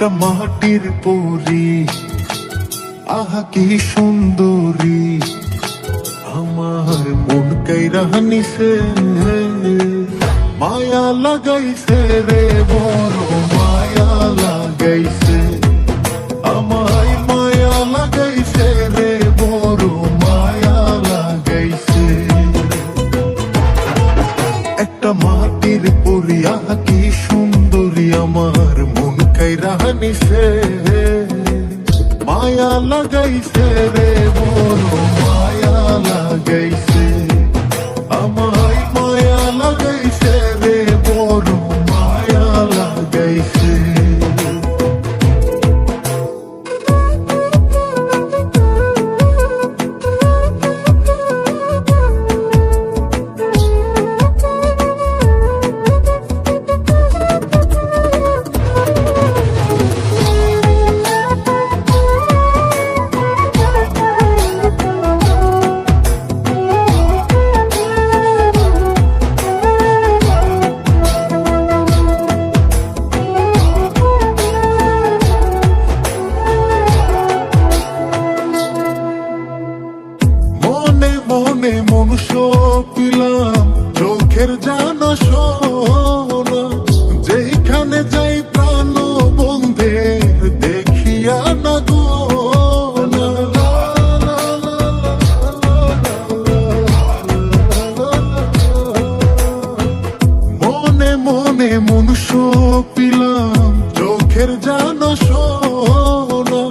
একটা মাটির পরি আহা, কি সুন্দরী। আমার মন কাইরা সে মায়া লাগাইছে রে বড়, মায়া লাগাইছে। নিছে মায়া লাগাইছে রে বড় মায়া লাগাইছে আমায় মনুষ্য পিলাম চোখের জানা সোনা। যেখানে যাই প্রাণ বন্ধের দেখিয়া না মনে মনে মনুষ্য পিলাম চোখের জানা সোনা।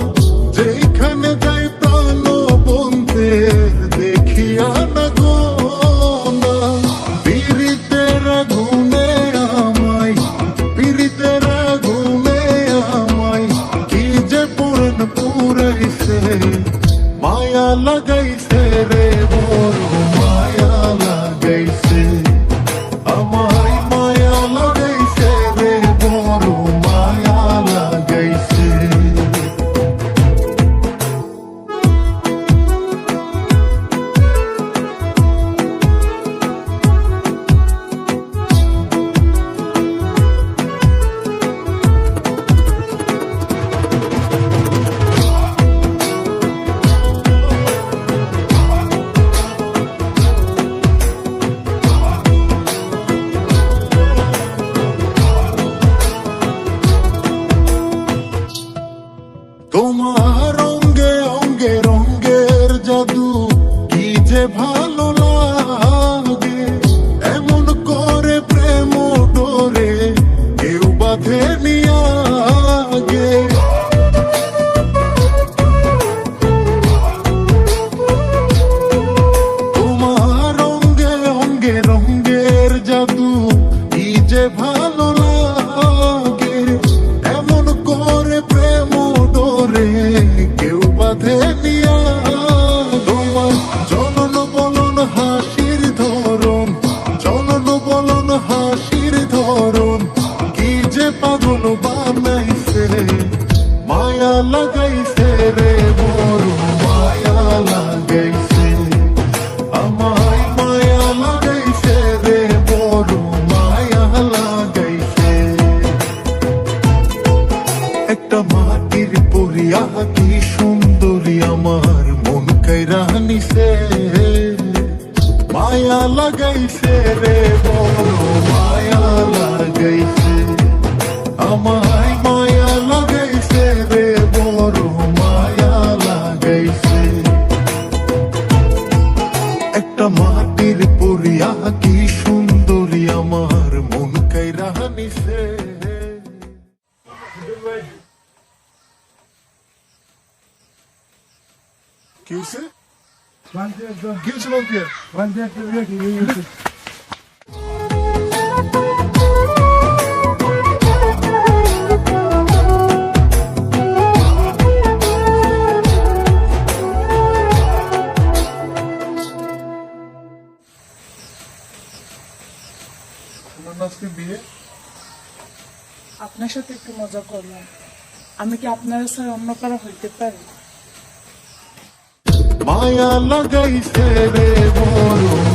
মায়া লাগাইছে রে একটা মাটির পরিয়া কি সুন্দরী আমার। মন কাইরা নিছে, মায়া লাগাইছে রে মায়া লাগাইছে। আমায় মায়া লাগাইছে রে বড়, মায়া লাগাইছে। একটা মাটির পরিয়া কি সুন্দরী কি হয়েছে কি হয়েছে আজকে বিয়ে আপনার সাথে একটু মজা করলাম। আমি কি আপনার স্যার অন্য কারও হইতে পারি? মায়া লাগাইছে রে বড়।